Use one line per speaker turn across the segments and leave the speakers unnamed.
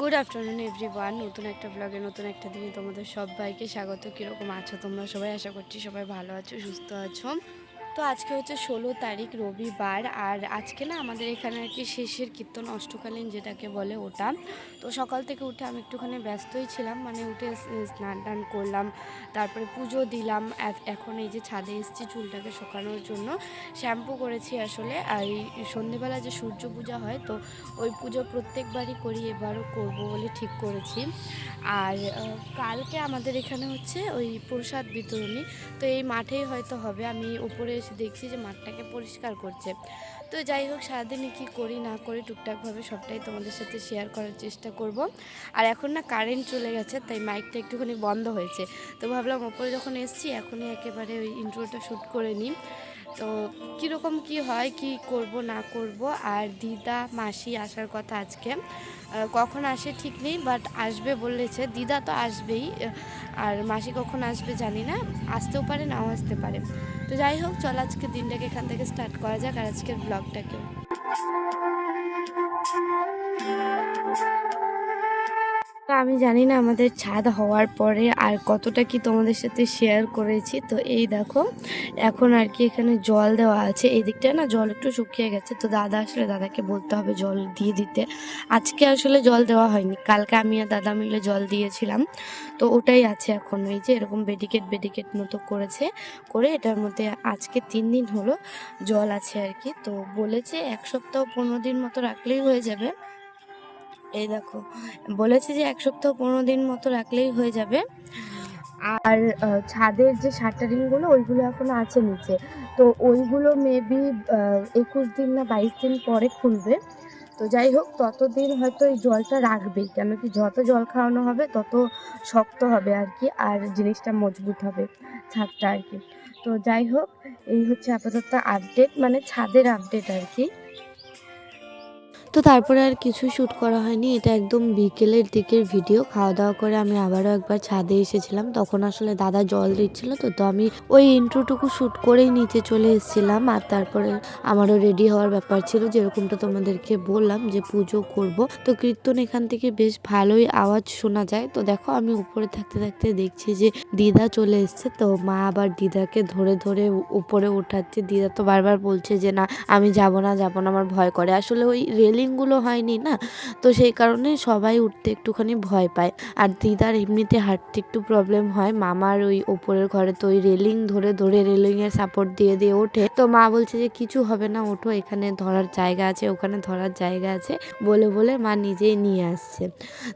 Good afternoon everyone নতুন একটা ব্লগে নতুন একটা দিনে তোমাদের সব সবাইকে স্বাগত। কীরকম আছো তোমরা সবাই? আশা করছি সবাই ভালো আছো, সুস্থ আছো। তো আজকে হচ্ছে ষোলো তারিখ রবিবার আর আজকে না আমাদের এখানে আর কি শেষের কীর্তন অষ্টকালীন যেটাকে বলে ওটা। তো সকাল থেকে উঠে আমি একটুখানি ব্যস্তই ছিলাম মানে উঠে স্নান টান করলাম, তারপরে পুজো দিলাম এখন এই যে ছাদে এসেছি চুলটাকে শুকানোর জন্য। শ্যাম্পু করেছি আসলে, আর এই সন্ধেবেলা যে সূর্য পূজা হয় তো ওই পুজো প্রত্যেকবারই করি, এবারও করব বলে ঠিক করেছি। আর কালকে আমাদের এখানে হচ্ছে ওই প্রসাদ বিতরণী, তো এই মাঠেই হয়তো হবে, আমি উপরে এসে দেখছি যে মাঠটাকে পরিষ্কার করছে। তো যাই হোক, সারাদিনে কী করি না করি টুকটাকভাবে সবটাই তোমাদের সাথে শেয়ার করার চেষ্টা করব। আর এখন না কারেন্ট চলে গেছে, তাই মাইকটা একটুখানি বন্ধ হয়েছে। তো ভাবলাম ওপরে যখন এসছি, এখনই একেবারে ওই ইন্ট্রোটা শ্যুট করে নিই। তো কীরকম কি হয়, কি করব, না করব? আর দিদা, মাসি আসার কথা আজকে। কখন আসে ঠিক নেই বাট আসবে বলেছে। দিদা তো আসবেই আর মাসি কখন আসবে জানি না। আসতেও পারে, নাও আসতে পারে। তো যাই হোক, চল আজকে দিনটাকে এখান থেকে স্টার্ট করা যাক, আর আজকের ব্লগটাকে আমি জানি না আমাদের ছাদ হওয়ার পরে আর কতটা কি তোমাদের সাথে শেয়ার করেছি। তো এই দেখো, এখন আর কি এখানে জল দেওয়া আছে। এই দিকটা না জল একটু শুকিয়ে গেছে। তো দাদা আসলে দাদাকে বলতে হবে জল দিয়ে দিতে। আজকে আসলে জল দেওয়া হয়নি। কালকে আমি আর দাদা মিলে জল দিয়েছিলাম। তো ওটাই আছে এখন। এই যে এরকম বেডিকেট বেডিকেট মতো করেছে। করে এটার মধ্যে আজকে তিন দিন হলো জল আছে আর কি। তো বলেছে এক সপ্তাহ পনেরো দিন মতো রাখলেই হয়ে যাবে। এই দেখো, বলেছে যে এক সপ্তাহ পনেরো দিন মতো রাখলেই হয়ে যাবে। আর ছাদের যে শাটারিংগুলো ওইগুলো এখনও আছে নিচে। তো ওইগুলো মেবি একুশ দিন না বাইশ দিন পরে খুলবে। তো যাই হোক, ততদিন হয়তো এই জলটা রাখবেই। কেন কি যত জল খাওয়ানো হবে, তত শক্ত হবে আর কি, আর জিনিসটা মজবুত হবে ছাদটা আর কি। তো যাই হোক, এই হচ্ছে আপাতত আপডেট মানে ছাদের আপডেট আর কি। তো তারপরে আর কিছু শ্যুট করা হয়নি। এটা একদম বিকেলের দিকের ভিডিও খাওয়া দাওয়া করে আমি আবারও একবার ছাদে এসেছিলাম। তখন আসলে দাদা জল দিচ্ছিল তো তো আমি ওই ইন্ট্রোটুকু শ্যুট করেই নিচে চলে এসেছিলাম। আর তারপরে আমারও রেডি হওয়ার ব্যাপার ছিল, যেরকমটা তোমাদেরকে বললাম যে পুজো করব। তো কীর্তন এখান থেকে বেশ ভালোই আওয়াজ শোনা যায়। তো দেখো আমি উপরে থাকতে থাকতে দেখছি যে দিদা চলে এসছে। তো মা আবার দিদাকে ধরে ধরে উপরে উঠাচ্ছে। দিদা তো বারবার বলছে যে, না, আমি যাব না যাব না। আমার ভয় করে। আসলে ওই রেলিংগুলো হয়নি না? তো সেই কারণে সবাই উঠতে একটুখানি ভয় পায়। আর দিদার এমনিতে হাঁটতে একটু প্রবলেম হয়। মামার ওই ওপরের ঘরে তো ওই রেলিং ধরে ধরে রেলিংয়ের সাপোর্ট দিয়ে দিয়ে ওঠে। তো মা বলছে যে, কিছু হবে না, ওঠো। এখানে ধরার জায়গা আছে, ওখানে ধরার জায়গা আছে। বলে বলে মা নিজেই নিয়ে আসছে।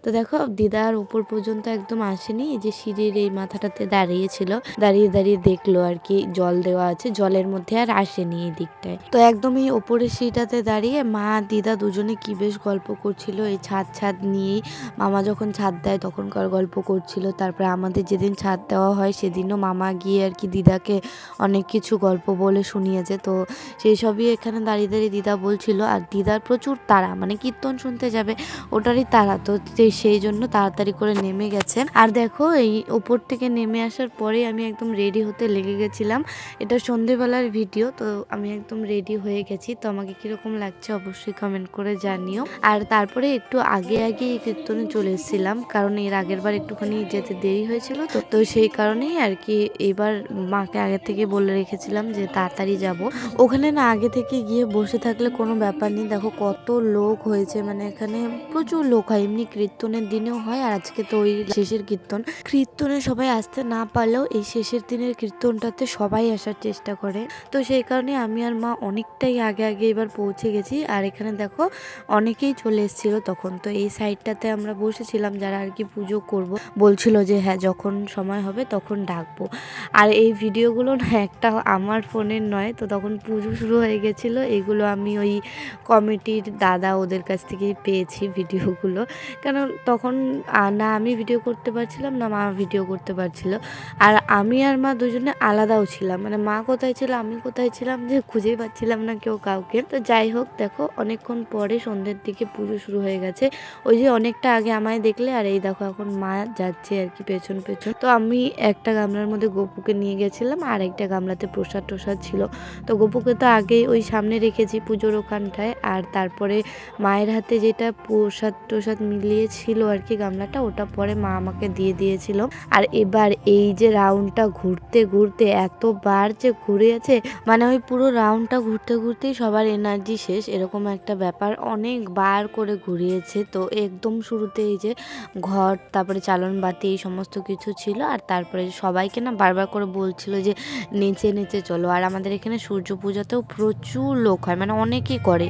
তো দেখো, দিদার উপর পর্যন্ত একদম আসেনি। যে সিঁড়ির এই মাথাটাতে দাঁড়িয়েছিল, দাঁড়িয়ে দাঁড়িয়ে দেখল আর কি, জল দেওয়া আছে। জলের মধ্যে আর আসেনি এই দিকটায়। তো একদম এই ওপরের সিঁড়িটাতে দাঁড়িয়ে মা, দিদা দুজনে কি বেশ গল্প করছিল, এই ছাদ ছাদ নিয়েই মামা যখন ছাদ দেয় তখনকার গল্প করছিল। তারপরে আমাদের যেদিন ছাদ দেওয়া হয় সেদিনও মামা গিয়ে আর কি দিদাকে অনেক কিছু গল্প বলে শুনিয়েছে। তো সেই সবই এখানে দাঁড়িয়ে দাঁড়িয়ে দিদা বলছিল, আর দিদার প্রচুর তারা মানে কীর্তন শুনতে যাবে ওটারই তারা। তো তে- সেই জন্য তাড়াতাড়ি করে নেমে গেছে। আর দেখো এই ওপর থেকে নেমে আসার পরে আমি একদম রেডি হতে লেগে গেছিলাম। এটা সন্ধেবেলার ভিডিও, তো আমি একদম রেডি হয়ে গেছি। তো আমাকে কীরকম লাগছে অবশ্যই কমেন্ট করে জানিও। আর তারপরে একটু আগে আগে কীর্তনে চলে এসেছিলাম, কারণ এর আগের বার একটুখানি যেতে দেরি হয়েছিল। তো তো সেই কারণেই আর কি এবার মাকে আগে থেকে বলে রেখেছিলাম যে তাড়াতাড়ি যাব। ওখানে না আগে থেকে গিয়ে বসে থাকলে কোনো ব্যাপার নেই। দেখো কত লোক হয়েছে মানে এখানে প্রচুর লোক হয়। এমনি কীর্তনের দিনেও হয় আর আজকে তো ওই শেষের কীর্তন। কীর্তনে সবাই আসতে না পারলেও এই শেষের দিনের কীর্তনটাতে সবাই আসার চেষ্টা করে। তো সেই কারণে আমি আর মা অনেকটাই আগে আগে এবার পৌঁছে গেছি। আর এখানে দেখো অনেকেই চলে এসেছিল তখন। তো এই সাইডটাতে আমরা বসেছিলাম যারা আর কি পুজো করব। বলছিল যে হ্যাঁ যখন সময় হবে তখন ডাকবো। আর এই ভিডিওগুলো না একটা আমার ফোনের নয়, তো তখন পুজো শুরু হয়ে গেছিল। এগুলো আমি ওই কমিটির দাদা ওদের কাছ থেকেই পেয়েছি ভিডিওগুলো। কেন তখন না আমি ভিডিও করতে পারছিলাম, না মা ভিডিও করতে পারছিল। আর আমি আর মা দুজনে আলাদাও ছিলাম। মানে মা কোথায় ছিল, আমি কোথায় ছিলাম যে খুঁজেই পাচ্ছিলাম না কেউ কাউকে। তো যাই হোক, দেখো, অনেকক্ষণ পর পরে সন্ধ্যের দিকে পুজো শুরু হয়ে গেছে। ওই যে অনেকটা আগে আমায় দেখলে, আর এই দেখো এখন মা যাচ্ছে আর কি পেছন পেছন। তো আমি একটা গামলার মধ্যে গপুকে নিয়ে গেছিলাম, আর একটা গামলাতে প্রসাদ টোসাদ ছিল। তো গপুকে তো আগেই ওই সামনে রেখেছি পুজোর ওখানটায়, আর তারপরে মায়ের হাতে যেটা প্রসাদ টোসাদ মিলিয়ে ছিল আর কি গামলাটা, ওটা পরে মা আমাকে দিয়ে দিয়েছিল। আর এবার এই যে রাউন্ডটা ঘুরতে ঘুরতে এতবার যে ঘুরিয়েছে মানে ওই পুরো রাউন্ডটা ঘুরতে ঘুরতেই সবার এনার্জি শেষ, এরকম একটা ব্যাপার। অনেকবার করে ঘুরিয়েছে। তো একদম শুরুতে এই যে ঘর, তারপরে চালন বাতি এই সমস্ত কিছু ছিল আর তারপরে সবাইকে না বারবার করে বলছিল যে নেচে নেচে চলো। আর আমাদের এখানে সূর্য পূজাতেও প্রচুর লোক হয় মানে অনেকেই করে।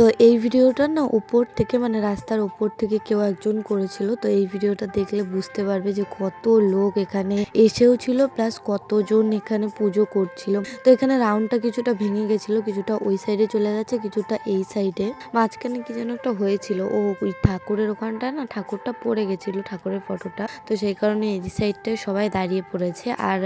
তো এই ভিডিওটা না উপর থেকে মানে রাস্তার উপর থেকে কেউ একজন করেছিল। তো এই ভিডিওটা দেখলে বুঝতে পারবে যে কত লোক এখানে এসেও ছিল, প্লাস কতজন এখানে পুজো করছিল। তো এখানে রাউন্ডটা কিছুটা ভেঙে গেছিল, কিছুটা ওই সাইডে চলে গেছে কিছুটা এই সাইডে। মাঝখানে কি যেন একটা হয়েছিল, ও ওই ঠাকুরের ওখানটায় না, ঠাকুরটা পড়ে গেছিল, ঠাকুরের ফটোটা। তো সেই কারণে এই সাইডটায় সবাই দাঁড়িয়ে পড়েছে। আর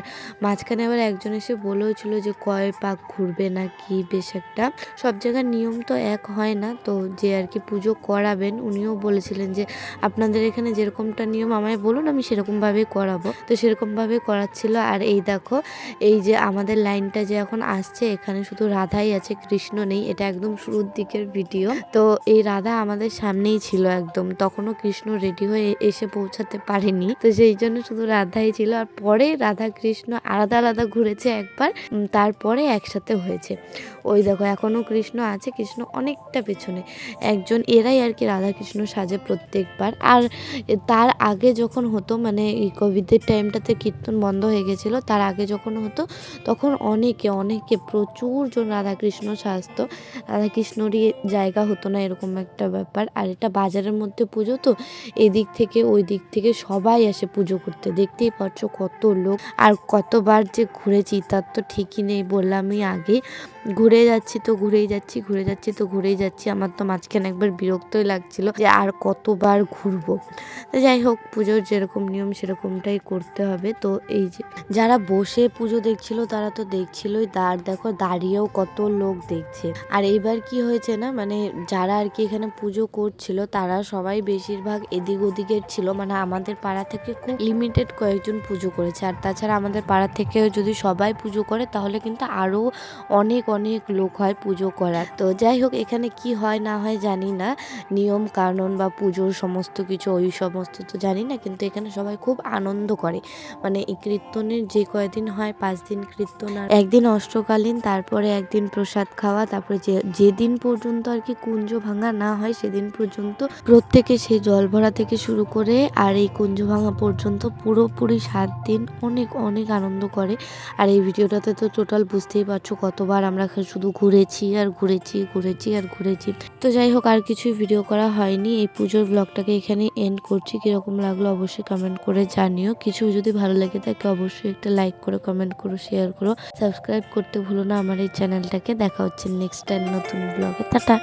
মাঝখানে আবার একজন এসে বলেও ছিল যে কয় পাক ঘুরবে না কি বেশ একটা। সব জায়গার নিয়ম তো এক হয় না। তো যে আর কি পুজো করাবেন, উনিও বলেছিলেন যে, আপনাদের এখানে যেরকমটা নিয়ম আমায় বলুন, আমি সেরকমভাবেই করাবো। তো সেরকমভাবে করাচ্ছিল। আর এই দেখো, এই যে আমাদের লাইনটা যে এখন আসছে, এখানে শুধু রাধাই আছে, কৃষ্ণ নেই, এটা একদম শুরুর দিকের ভিডিও। তো এই রাধা আমাদের সামনেই ছিল একদম, তখনও কৃষ্ণ রেডি হয়ে এসে পৌঁছাতে পারেনি। তো সেই জন্য শুধু রাধাই ছিল। আর পরে রাধা কৃষ্ণ আলাদা আলাদা ঘুরেছে একবার তারপরে একসাথে হয়েছে। ওই দেখো এখনও কৃষ্ণ আছে, কৃষ্ণ অনেকটা পেছনে। একজন এরাই আর কি রাধাকৃষ্ণ সাজে প্রত্যেকবার। আর তার আগে যখন হতো মানে এই কোভিডের টাইমটাতে কীর্তন বন্ধ হয়ে গেছিল, তার আগে যখন হতো, তখন অনেকে অনেকে প্রচুর জন রাধাকৃষ্ণ সাজতো। রাধাকৃষ্ণরই জায়গা হতো না, এরকম একটা ব্যাপার। আর এটা বাজারের মধ্যে পুজো তো, এদিক থেকে ওই দিক থেকে সবাই আসে পুজো করতে। দেখতেই পাচ্ছ কত লোক। আর কতবার যে ঘুরেছি, তার তো ঠিকই নেই বললামই আগে। ঘুরে যাচ্ছি তো ঘুরেই যাচ্ছি, ঘুরে যাচ্ছি তো ঘুরেই যাচ্ছি আমার তো মাঝখানে একবার বিরক্তই লাগছিল যে আর কতবার ঘুরবো। যাই হোক, পুজোর যেরকম নিয়ম সেরকমটাই করতে হবে। তো এই যে, যারা বসে পুজো দেখছিল তারা তো দেখছিলই। দাঁড় দেখো, দাঁড়িয়েও কত লোক দেখছে। আর এইবার কি হয়েছে না মানে যারা আর কি এখানে পুজো করছিল, তারা সবাই বেশিরভাগ এদিক ওদিকের ছিল। মানে আমাদের পাড়া থেকে খুব লিমিটেড কয়েকজন পুজো করেছে। আর তাছাড়া আমাদের পাড়া থেকেও যদি সবাই পুজো করে, তাহলে কিন্তু আরও অনেক অনেক লোক হয় পুজো করার। তো যাই হোক, এখানে কি হয় না হয় জানি না। নিয়ম, কানুন বা পুজোর সমস্ত কিছু, ওই সমস্ত তো জানি না, কিন্তু এখানে সবাই খুব আনন্দ করে। মানে এই কীর্তনের যে কয়দিন হয়, পাঁচ দিন কীর্তন আর একদিন অষ্টকালীন, তারপরে একদিন প্রসাদ খাওয়া, তারপরে যে, যেদিন পর্যন্ত আর কি কুঞ্জ ভাঙা না হয়, সেদিন পর্যন্ত প্রত্যেকে সেই জল ভরা থেকে শুরু করে আর এই কুঞ্জ ভাঙা পর্যন্ত পুরোপুরি সাত দিন অনেক অনেক আনন্দ করে। আর এই ভিডিওটাতে তো টোটাল বুঝতেই পারছ, কতবার আমরা শুধু ঘুরেছি আর ঘুরেছি ঘুরেছি আর ঘুরেছি তো যাই হোক, আর কিছুই ভিডিও করা হয়নি। এই পুজোর ব্লগটাকে এখানে এন্ড করছি। কীরকম লাগল অবশ্যই কমেন্ট করে জানিও। কিছু যদি ভালো লাগে তাকে অবশ্যই একটা লাইক করো কমেন্ট করো শেয়ার করো। সাবস্ক্রাইব করতে ভুলো না। আমার এই চ্যানেলটাকে দেখা হচ্ছে নেক্সট টাইম নতুন ব্লগে টাটা!